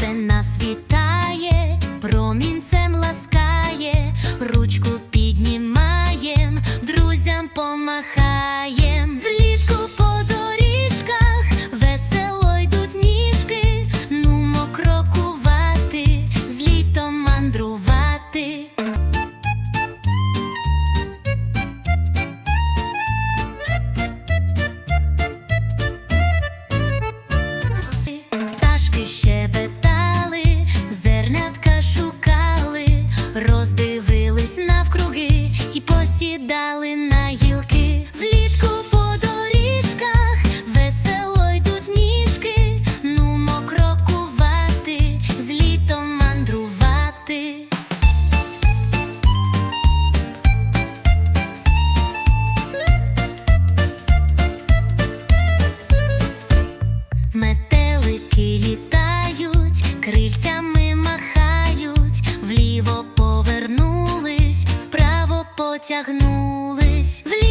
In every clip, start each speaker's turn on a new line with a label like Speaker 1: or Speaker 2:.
Speaker 1: сонце нас вітає, промінцем ласкає ручку. дивились навкруги і посідали на. Потягнулись в по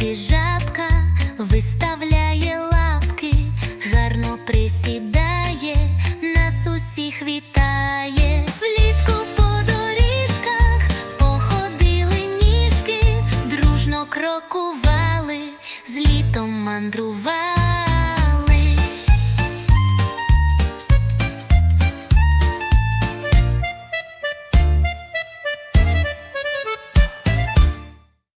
Speaker 1: роті виставляє лапки, гарно присідає, нас усіх вітає. Влітку по доріжках походили ніжки, дружно крокували, з літом мандрували.